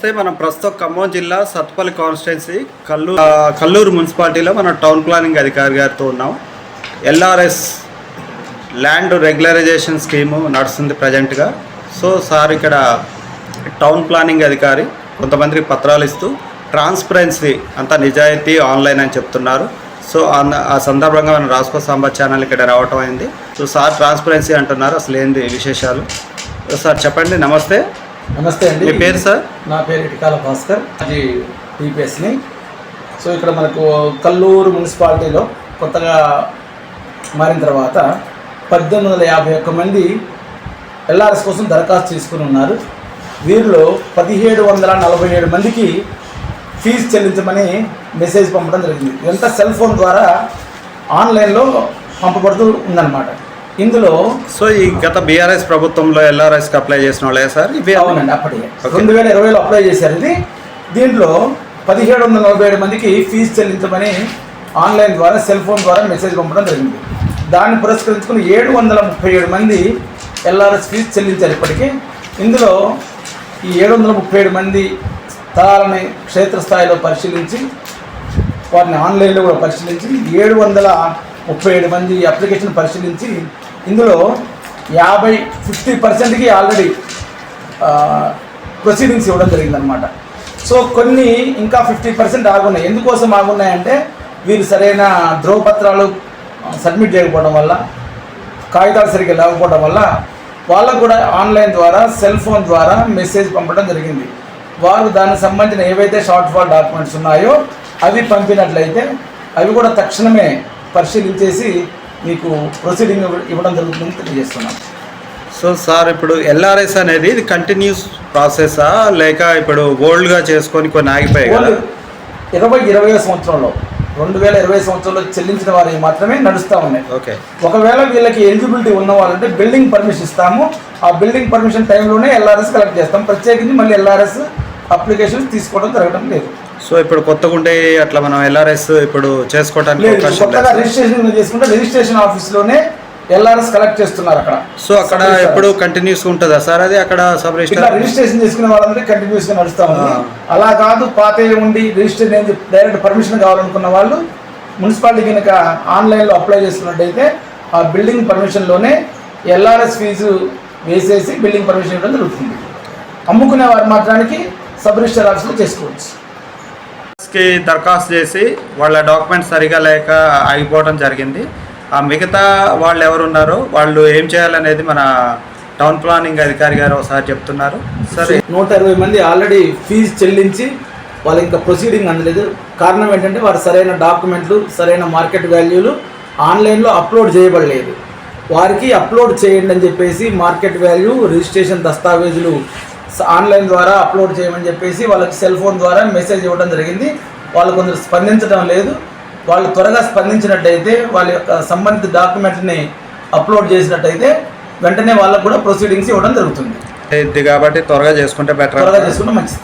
వస్తే మనం ప్రస్తుతం ఖమ్మం జిల్లా సత్పల్లి కాన్స్టిట్యున్సీ కల్లూరు కల్లూరు మున్సిపాలిటీలో మనం టౌన్ ప్లానింగ్ అధికారి గారితో ఉన్నాం. ఎల్ఆర్ఎస్ ల్యాండ్ రెగ్యులరైజేషన్ స్కీము నడుస్తుంది ప్రజెంట్గా. సో సార్ ఇక్కడ టౌన్ ప్లానింగ్ అధికారి కొంతమందికి పత్రాలు ఇస్తూ ట్రాన్స్పరెన్సీ అంతా నిజాయితీ ఆన్లైన్ అని చెప్తున్నారు. సో ఆ సందర్భంగా మనం రాసుకో సాంబార్ ఛానల్ ఇక్కడ రావటం అయింది. సో సార్ ట్రాన్స్పరెన్సీ అంటున్నారు అసలు ఏంది విశేషాలు సార్ చెప్పండి నమస్తే. నమస్తే అండి. మీ పేరు సార్? నా పేరు ఇటికాల భాస్కర్ అది టీపీఎస్ని. సో ఇక్కడ మనకు కల్లూరు మున్సిపాలిటీలో కొత్తగా మారిన తర్వాత పద్దెనిమిది వందల యాభై ఒక్క మంది ఎల్ఆర్ఎస్ కోసం దరఖాస్తు చేసుకుని ఉన్నారు. వీరిలో పదిహేడు వందల నలభై ఏడు మందికి ఫీజు చెల్లించమని మెసేజ్ పంపడం జరిగింది. ఇదంతా సెల్ ఫోన్ ద్వారా ఆన్లైన్లో పంపబడుతూ ఉందన్నమాట. ఇందులో సో ఈ గత బీఆర్ఎస్ ప్రభుత్వంలో ఎల్ఆర్ఎస్కి అప్లై చేసిన వాళ్ళే సార్? ఇవి అవునండి అప్పటికే. రెండు వేల ఇరవైలో అప్లై చేశారు ఇది. దీంట్లో పదిహేడు వందల నలభై ఏడు మందికి ఫీజు చెల్లించమని ఆన్లైన్ ద్వారా సెల్ ఫోన్ ద్వారా మెసేజ్ పంపడం జరిగింది. దాన్ని పురస్కరించుకుని ఏడు వందల ముప్పై ఏడు మంది ఎల్ఆర్ఎస్ ఫీజు చెల్లించారు ఇప్పటికీ. ఇందులో ఈ ఏడు వందల ముప్పై ఏడు మంది స్థలాలని క్షేత్రస్థాయిలో పరిశీలించి వారిని ఆన్లైన్లో కూడా పరిశీలించి ఏడు వందల ముప్పై ఏడు మంది అప్లికేషన్ పరిశీలించి ఇందులో యాభై ఫిఫ్టీ పర్సెంట్కి ఆల్రెడీ ప్రొసీడింగ్స్ ఇవ్వడం జరిగిందనమాట సో కొన్ని ఇంకా ఫిఫ్టీ పర్సెంట్ ఆగున్నాయి. ఎందుకోసం ఆగున్నాయంటే వీరు సరైన ధ్రువపత్రాలు సబ్మిట్ చేయకపోవడం వల్ల కాగితాలు సరిగ్గా లేకపోవడం వల్ల వాళ్ళకు కూడా ఆన్లైన్ ద్వారా సెల్ ఫోన్ ద్వారా మెసేజ్ పంపడం జరిగింది. వారు దానికి సంబంధించిన ఏవైతే షార్ట్ ఫాల్ డాక్యుమెంట్స్ ఉన్నాయో అవి పంపినట్లయితే అవి కూడా తక్షణమే పరిశీలించేసి మీకు ప్రొసీడింగ్ ఇవ్వడం జరుగుతుందని తెలియజేస్తున్నాం. సో సార్ ఇప్పుడు ఎల్ఆర్ఎస్ అనేది ఇది కంటిన్యూస్ ప్రాసెసా? లేక ఇప్పుడు ఓల్డ్గా చేసుకొని కొన్ని ఆగిపోయాయి కదా? ఇరవై ఇరవై సంవత్సరంలో రెండు వేల ఇరవై సంవత్సరంలో చెల్లించిన వారికి మాత్రమే నడుస్తూ ఉన్నాయి. ఓకే. ఒకవేళ వీళ్ళకి ఎలిజిబిలిటీ ఉన్న వాళ్ళంటే బిల్డింగ్ పర్మిషన్ ఇస్తాము. ఆ బిల్డింగ్ పర్మిషన్ టైంలోనే ఎల్ఆర్ఎస్ కలెక్ట్ చేస్తాం. ప్రత్యేకించి మళ్ళీ ఎల్ఆర్ఎస్ అప్లికేషన్ తీసుకోవడం జరగడం లేదు. సో ఇప్పుడు కొత్తగా ఉండే అట్లా మనం ఎల్ఆర్ఎస్ ఇప్పుడు చేసుకోవడానికి అవకాశం కొత్తగా లేదు. రిజిస్ట్రేషన్ చేసుకుంటే రిజిస్ట్రేషన్ ఆఫీస్లోనే ఎల్ఆర్ఎస్ కలెక్ట్ చేస్తున్నారు అక్కడ. సో అక్కడ ఎప్పుడు కంటిన్యూస్ ఉంటుందా? సార్ అది అక్కడ సబ్ ఇట్లా రిజిస్టర్ రిజిస్ట్రేషన్ చేసుకునే వాళ్ళందరికీ కంటిన్యూస్గా నడుస్తా ఉంది. ఆ. అలా కాదు పాత ఉండి రిజిస్టర్ నేను డైరెక్ట్ పర్మిషన్ కావాలనుకున్న వాళ్ళు మున్సిపాలిటీ కనుక ఆన్లైన్లో అప్లై చేసుకున్నట్టయితే ఆ బిల్డింగ్ పర్మిషన్లోనే ఎల్ఆర్ఎస్ ఫీజు వేసేసి బిల్డింగ్ పర్మిషన్ ఇవ్వడం జరుగుతుంది. అమ్ముకునే వారు మాత్రానికి సబ్ రిజిస్టర్ ఆఫీస్లో చేసుకోవచ్చు. కి దరఖాస్తు చేసి వాళ్ళ డాక్యుమెంట్స్ సరిగా లేక ఆగిపోవడం జరిగింది. ఆ మిగతా వాళ్ళు ఎవరు ఉన్నారో వాళ్ళు ఏం చేయాలనేది మన టౌన్ ప్లానింగ్ అధికారి గారు ఒకసారి చెప్తున్నారు. సరే. నూట ఇరవై మంది ఆల్రెడీ ఫీజు చెల్లించి వాళ్ళు ఇంకా ప్రొసీడింగ్ అందలేదు. కారణం ఏంటంటే వారు సరైన డాక్యుమెంట్లు సరైన మార్కెట్ వాల్యూలు ఆన్లైన్లో అప్లోడ్ చేయబడలేదు. వారికి అప్లోడ్ చేయండి అని చెప్పేసి మార్కెట్ వాల్యూ రిజిస్ట్రేషన్ దస్తావేజులు ఆన్లైన్ ద్వారా అప్లోడ్ చేయమని చెప్పేసి వాళ్ళకి సెల్ ఫోన్ ద్వారా మెసేజ్ ఇవ్వడం జరిగింది. వాళ్ళు కొందరు స్పందించడం లేదు. వాళ్ళు త్వరగా స్పందించినట్టయితే వాళ్ళ యొక్క సంబంధిత డాక్యుమెంట్ని అప్లోడ్ చేసినట్టయితే వెంటనే వాళ్ళకు కూడా ప్రొసీడింగ్స్ ఇవ్వడం జరుగుతుంది. కాబట్టి త్వరగా చేసుకుంటే బెటర్ త్వరగా చేసుకుంటే మంచిది.